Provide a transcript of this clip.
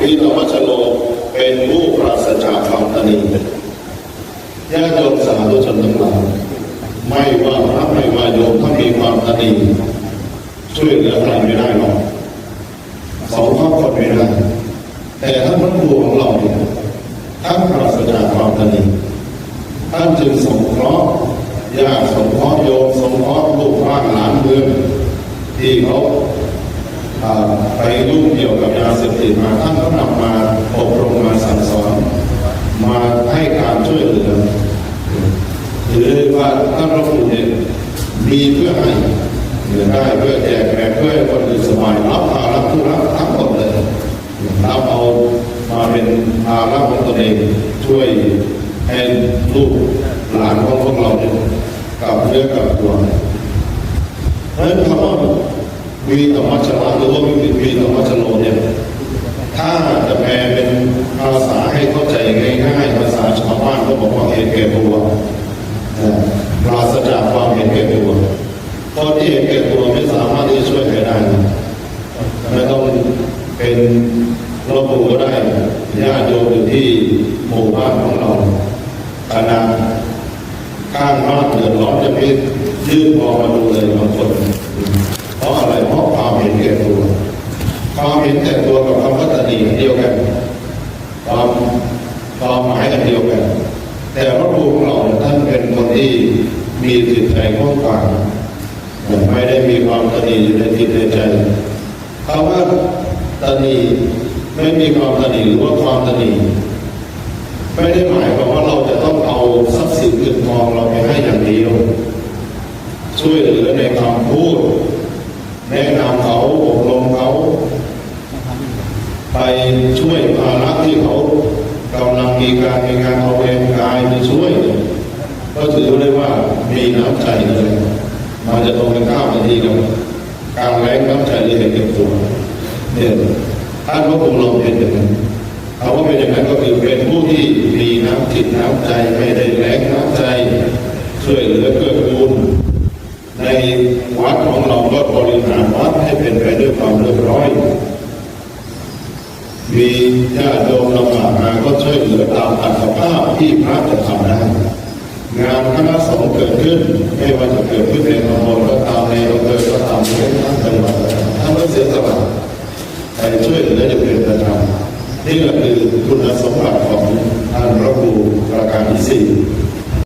มีธรรมชโลเป็นผู้ปราศจากความตนีญาติโยมสาธุชนทั้งหลายไม่ว่าพระไม่ว่าโยมถ้ามีความตนีช่วยเหลือใครไม่ได้หรอกสองครอบคนไม่ได้แต่ท่านพระครูของเราเนี่ยท่านปราศจากความตนีท่านจึงสงเคราะห์ญาติสงเคราะห์โยมสงเคราะห์ลูกบ้านหลานเมืองที่เขา ไปยุ่งเกี่ยวกับยาเสพติดมาท่านก็นำมาอบรมมาสั่งสอน มาให้การช่วยเหลือถือว่าท่านพระครูเนี่ยมีเพื่อให้เหลือได้เพื่อแจกแบ่งเพื่อคนอื่นสบายรับภาระผู้รับทั้งหมดเลยรับเอามาเป็นภาระของตนเองช่วยให้ลูกหลานของพวกเราเนี่ยกับเนื้อกับตัวเพราะฉะนั้นคำว่า วีธรรมชนะหรือว่าวีวีธรรมชโลเนี่ยถ้าจะแปลเป็นภาษาให้เข้าใจง่ายๆภาษาชาวบ้านก็บอกว่าเห็นแก่ตัวปราศจากความเห็นแก่ตัวเพราะที่เห็นแก่ตัวไม่สามารถที่จะช่วยใครได้ไม่ต้องเป็นรบกวนก็ได้ญาติโยมอยู่ที่หมู่บ้านของเราขนาข้างบ้านเดือดร้อนจะไปยื่นมอมาดูเลยบางคน ห็นแก่ตัวความเห็นแก่ตัวกับคำว่าตนีเดียวกันความความหมายกันเดียวกัน แต่พระครูของเราท่านเป็นคนที่มีจิตใจกว้างขวางไม่ได้มีความตนีอยู่ในจิตในใจคำว่าตนีไม่มีความตนีหรือว่าความตนีไม่ได้หมายความว่าเราจะต้องเอาทรัพย์สินเงินทองเราไปให้อย่างเดียว ช่วยเหลือในคำพูด แนะนำเขาอบรมเขาไปช่วยภาระที่เขากำลังมีการมีงานเอาแรงกายไปช่วย ก็ถือได้ว่ามีน้ำใจเลยมันจะตรงกันข้ามทันทีกับการแรงน้ำใจหรือเห็นแก่ตัวเนี่ยท่านพระคุณเราเห็นอย่างนั้นเอาว่าเป็นอย่างนั้นก็คือเป็นผู้ที่มีน้ำจิตน้ำใจไม่ได้แรงน้ำใจ ช่วยเหลือเกื้อกูล ในวัดของเราก็บริหารวัดให้เป็นไปด้วยความเรียบร้อย มีญาติโยมลำบากมาก็ช่วยเหลือตามอัตภาพที่พระจะทำได้งานคณะสงฆ์เกิดขึ้นไม่ว่าจะเกิดขึ้นในตำบลก็ตามในอำเภอก็ตามในทั้งจังหวัดถ้าไม่เสียสละไปช่วยเหลือจะเป็นประจำนี่ก็คือคุณสมบัติของท่านพระครูประการที่สี่